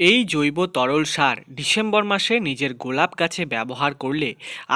এই জৈব তরল সার ডিসেম্বর মাসে নিজের গোলাপ গাছে ব্যবহার করলে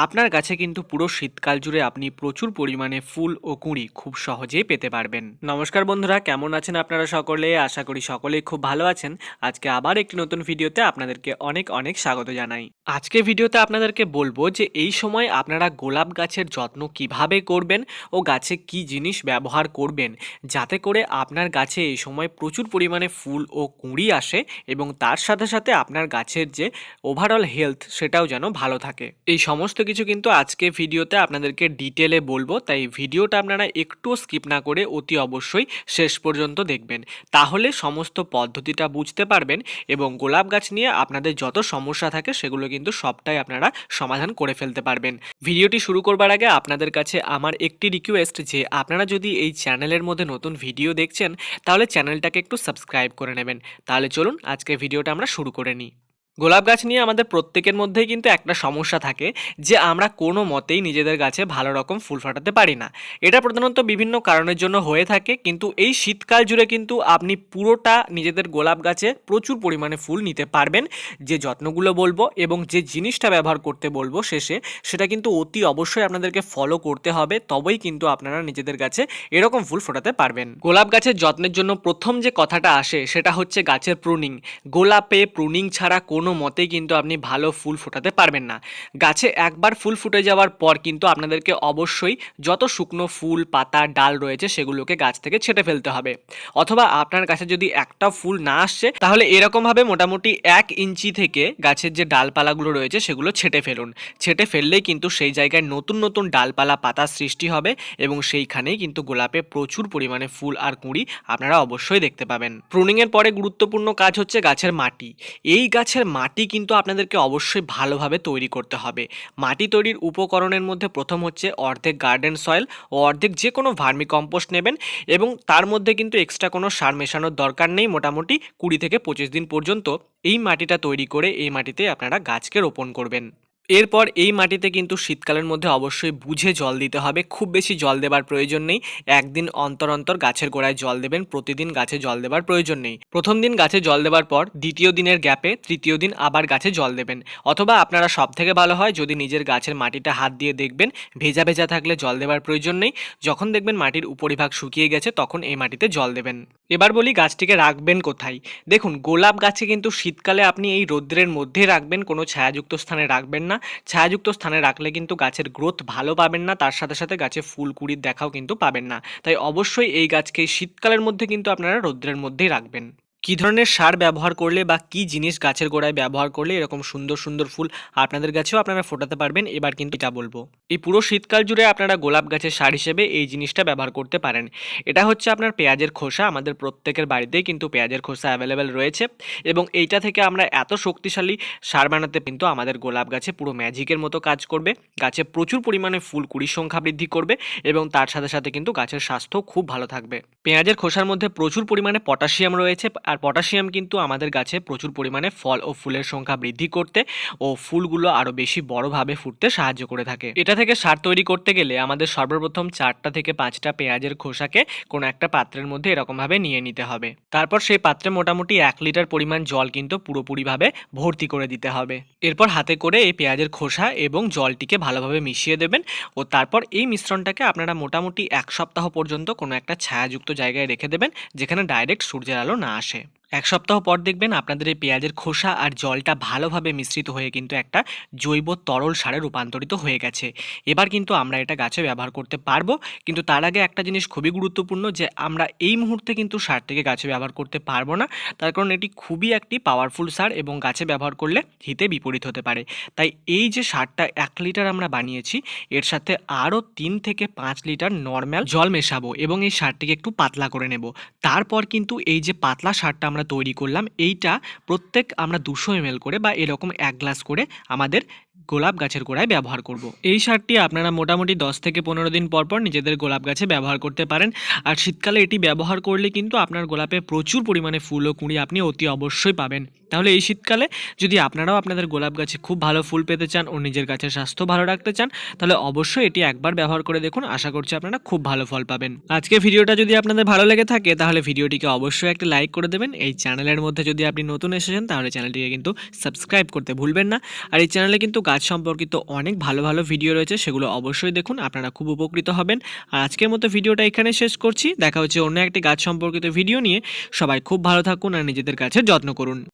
আপনার গাছে কিন্তু পুরো শীতকাল জুড়ে আপনি প্রচুর পরিমাণে ফুল ও কুঁড়ি খুব সহজেই পেতে পারবেন। নমস্কার বন্ধুরা, কেমন আছেন আপনারা সকলে? আশা করি সকলেই খুব ভালো আছেন। আজকে আবার একটি নতুন ভিডিওতে আপনাদেরকে অনেক অনেক স্বাগত জানাই। আজকে ভিডিওতে আপনাদেরকে বলব যে এই সময় আপনারা গোলাপ গাছের যত্ন কীভাবে করবেন ও গাছে কি জিনিস ব্যবহার করবেন, যাতে করে আপনার গাছে এই সময় প্রচুর পরিমাণে ফুল ও কুঁড়ি আসে এবং তার সাথে সাথে আপনার গাছের যে ওভারঅল হেলথ সেটাও যেন ভালো থাকে। এই সমস্ত কিছু কিন্তু আজকে ভিডিওতে আপনাদেরকে ডিটেলে বলব, তাই ভিডিওটা আপনারা একটুও স্কিপ না করে অতি অবশ্যই শেষ পর্যন্ত দেখবেন। তাহলে সমস্ত পদ্ধতিটা বুঝতে পারবেন এবং গোলাপ গাছ নিয়ে আপনাদের যত সমস্যা থাকে সেগুলো কিন্তু সবটাই আপনারা সমাধান করে ফেলতে পারবেন। ভিডিওটি শুরু করবার আগে আপনাদের কাছে আমার একটি রিকোয়েস্ট যে, আপনারা যদি এই চ্যানেলের মধ্যে নতুন ভিডিও দেখছেন, তাহলে চ্যানেলটাকে একটু সাবস্ক্রাইব করে নেবেন। তাহলে চলুন আজকে ভিডিওটা আমরা শুরু করে নিই। গোলাপ গাছ নিয়ে আমাদের প্রত্যেকের মধ্যেই কিন্তু একটা সমস্যা থাকে যে আমরা কোনো মতেই নিজেদের গাছে ভালো রকম ফুল ফোটাতে পারি না। এটা প্রধানত বিভিন্ন কারণের জন্য হয়ে থাকে, কিন্তু এই শীতকাল জুড়ে কিন্তু আপনি পুরোটা নিজেদের গোলাপ গাছে প্রচুর পরিমাণে ফুল নিতে পারবেন। যে যত্নগুলো বলব এবং যে জিনিসটা ব্যবহার করতে বলব শেষে, সেটা কিন্তু অতি অবশ্যই আপনাদেরকে ফলো করতে হবে, তবেই কিন্তু আপনারা নিজেদের গাছে এরকম ফুল ফোটাতে পারবেন। গোলাপ গাছের যত্নের জন্য প্রথম যে কথাটা আসে, সেটা হচ্ছে গাছের প্রুনিং গোলাপে প্রুনিং ছাড়া কোনো মতেই কিন্তু আপনি ভালো ফুল ফোটাতে পারবেন না। গাছে একবার ফুল ফুটে যাওয়ার পর কিন্তু আপনাদেরকে অবশ্যই যত শুকনো ফুল, পাতা, ডাল রয়েছে সেগুলোকে গাছ থেকে ছেটে ফেলতে হবে। অথবা আপনার কাছে যদি একটা ফুল না আসছে, তাহলে এরকমভাবে মোটামুটি এক ইঞ্চি থেকে গাছের যে ডালপালাগুলো রয়েছে সেগুলো ছেটে ফেলুন। ছেটে ফেললেই কিন্তু সেই জায়গায় নতুন নতুন ডালপালা, পাতা সৃষ্টি হবে এবং সেইখানেই কিন্তু গোলাপে প্রচুর পরিমাণে ফুল আর কুঁড়ি আপনারা অবশ্যই দেখতে পাবেন। প্রুনিংয়ের পরে গুরুত্বপূর্ণ কাজ হচ্ছে গাছের মাটি। এই গাছের মাটি কিন্তু আপনাদেরকে অবশ্যই ভালোভাবে তৈরি করতে হবে। মাটি তৈরির উপকরণের মধ্যে প্রথম হচ্ছে অর্ধেক গার্ডেন সয়েল ও অর্ধেক যে কোনো ভার্মি কম্পোস্ট নেবেন এবং তার মধ্যে কিন্তু এক্সট্রা কোনো সার মেশানোর দরকার নেই মোটামুটি কুড়ি থেকে পঁচিশ দিন পর্যন্ত। এই মাটিটা তৈরি করে এই মাটিতে আপনারা গাছকে রোপণ করবেন। এরপর এই মাটিতে কিন্তু শীতকালের মধ্যে অবশ্যই বুঝে জল দিতে হবে। খুব বেশি জল দেবার প্রয়োজন নেই। একদিন অন্তর অন্তর গাছের গোড়ায় জল দেবেন, প্রতিদিন গাছে জল দেবার প্রয়োজন নেই। প্রথম দিন গাছে জল দেওয়ার পর দ্বিতীয় দিনের গ্যাপে তৃতীয় দিন আবার গাছে জল দেবেন। অথবা আপনারা সব থেকে ভালো হয় যদি নিজের গাছের মাটিটা হাত দিয়ে দেখবেন, ভেজা ভেজা থাকলে জল দেওয়ার প্রয়োজন নেই। যখন দেখবেন মাটির উপরিভাগ শুকিয়ে গেছে, তখন এই মাটিতে জল দেবেন। এবার বলি গাছটিকে রাখবেন কোথায়? দেখুন, গোলাপ গাছে কিন্তু শীতকালে আপনি এই রৌদ্রের মধ্যে রাখবেন, কোনো ছায়াযুক্ত স্থানে রাখবেন না। ছায়াযুক্ত স্থানে রাখলে কিন্তু গাছের গ্রোথ ভালো পাবেন না, তার সাথে সাথে গাছে ফুল কুড়ির দেখাও কিন্তু পাবেন না। তাই অবশ্যই এই গাছকে শীতকালের মধ্যে কিন্তু আপনারা রৌদ্রের মধ্যেই রাখবেন। কী ধরনের সার ব্যবহার করলে বা কী জিনিস গাছের গোড়ায় ব্যবহার করলে এরকম সুন্দর সুন্দর ফুল আপনাদের গাছেও আপনারা ফোটাতে পারবেন? এবার কিন্তু এটা বলব। এই পুরো শীতকাল জুড়ে আপনারা গোলাপ গাছের সার হিসেবে এই জিনিসটা ব্যবহার করতে পারেন। এটা হচ্ছে আপনার পেঁয়াজের খোসা। আমাদের প্রত্যেকের বাড়িতেই কিন্তু পেঁয়াজের খোসা অ্যাভেলেবেল রয়েছে এবং এইটা থেকে আমরা এত শক্তিশালী সার বানাতে কিন্তু আমাদের গোলাপ গাছে পুরো ম্যাজিকের মতো কাজ করবে। গাছে প্রচুর পরিমাণে ফুল কুড়ির সংখ্যা বৃদ্ধি করবে এবং তার সাথে সাথে কিন্তু গাছের স্বাস্থ্য খুব ভালো থাকবে। পেঁয়াজের খোসার মধ্যে প্রচুর পরিমাণে পটাশিয়াম রয়েছে। আর পটাশিয়াম কিন্তু আমাদের গাছে প্রচুর পরিমাণে ফল ও ফুলের সংখ্যা বৃদ্ধি করতে ও ফুলগুলো আরও বেশি বড়ভাবে ফুটতে সাহায্য করে থাকে। এটা থেকে সার তৈরি করতে গেলে আমাদের সর্বপ্রথম চারটা থেকে পাঁচটা পেঁয়াজের খোসাকে কোনো একটা পাত্রের মধ্যে এরকমভাবে নিয়ে নিতে হবে। তারপর সেই পাত্রে মোটামুটি এক লিটার পরিমাণ জল কিন্তু পুরোপুরিভাবে ভর্তি করে দিতে হবে। এরপর হাতে করে এই পেঁয়াজের খোসা এবং জলটিকে ভালোভাবে মিশিয়ে দেবেন ও তারপর এই মিশ্রণটাকে আপনারা মোটামুটি এক সপ্তাহ পর্যন্ত কোনো একটা ছায়াযুক্ত জায়গায় রেখে দেবেন, যেখানে ডাইরেক্ট সূর্যের আলো না আসে। game. এক সপ্তাহ পর দেখবেন আপনাদের এই পেঁয়াজের খোসা আর জলটা ভালোভাবে মিশ্রিত হয়ে কিন্তু একটা জৈব তরল সারে রূপান্তরিত হয়ে গেছে। এবার কিন্তু আমরা এটা গাছে ব্যবহার করতে পারব। কিন্তু তার আগে একটা জিনিস খুবই গুরুত্বপূর্ণ যে, আমরা এই মুহূর্তে কিন্তু সারটিকে গাছে ব্যবহার করতে পারব না। তার কারণ এটি খুবই একটি পাওয়ারফুল সার এবং গাছে ব্যবহার করলে হিতে বিপরীত হতে পারে। তাই এই যে সারটা এক লিটার আমরা বানিয়েছি, এর সাথে আরও তিন থেকে পাঁচ লিটার নর্মাল জল মেশাবো এবং এই সারটিকে একটু পাতলা করে নেব। তারপর কিন্তু এই যে পাতলা সারটা আমরা তৈরি করলাম এইটা প্রত্যেক আমরা দুশো এম করে বা এরকম এক গ্লাস করে আমাদের গোলাপ গাছের গোড়ায় ব্যবহার করব। এই সারটি আপনারা মোটামুটি দশ থেকে পনেরো দিন পর পর নিজেদের গোলাপ গাছে ব্যবহার করতে পারেন। আর শীতকালে এটি ব্যবহার করলে কিন্তু আপনার গোলাপে প্রচুর পরিমাণে ফুল ও কুঁড়ি আপনি অতি অবশ্যই পাবেন। তাহলে এই শীতকালে যদি আপনারাও আপনাদের গোলাপ গাছে খুব ভালো ফুল পেতে চান ও নিজের গাছের স্বাস্থ্য ভালো রাখতে চান, তাহলে অবশ্যই এটি একবার ব্যবহার করে দেখুন। আশা করছি আপনারা খুব ভালো ফল পাবেন। আজকে ভিডিওটা যদি আপনাদের ভালো লেগে থাকে, তাহলে ভিডিওটিকে অবশ্যই একটা লাইক করে দেবেন। এই চ্যানেলের মধ্যে যদি আপনি নতুন এসেছেন, তাহলে চ্যানেলটিকে কিন্তু সাবস্ক্রাইব করতে ভুলবেন না। আর এই চ্যানেলে কিন্তু গাছ সম্পর্কিত অনেক ভালো ভালো ভিডিও রয়েছে, সেগুলো অবশ্যই দেখুন, আপনারা খুব উপকৃত হবেন। আর আজকের মতো ভিডিওটা এখানে শেষ করছি, দেখা হচ্ছে অন্য একটি গাছ সম্পর্কিত ভিডিও নিয়ে। সবাই খুব ভালো থাকুন আর নিজেদের গাছের যত্ন করুন।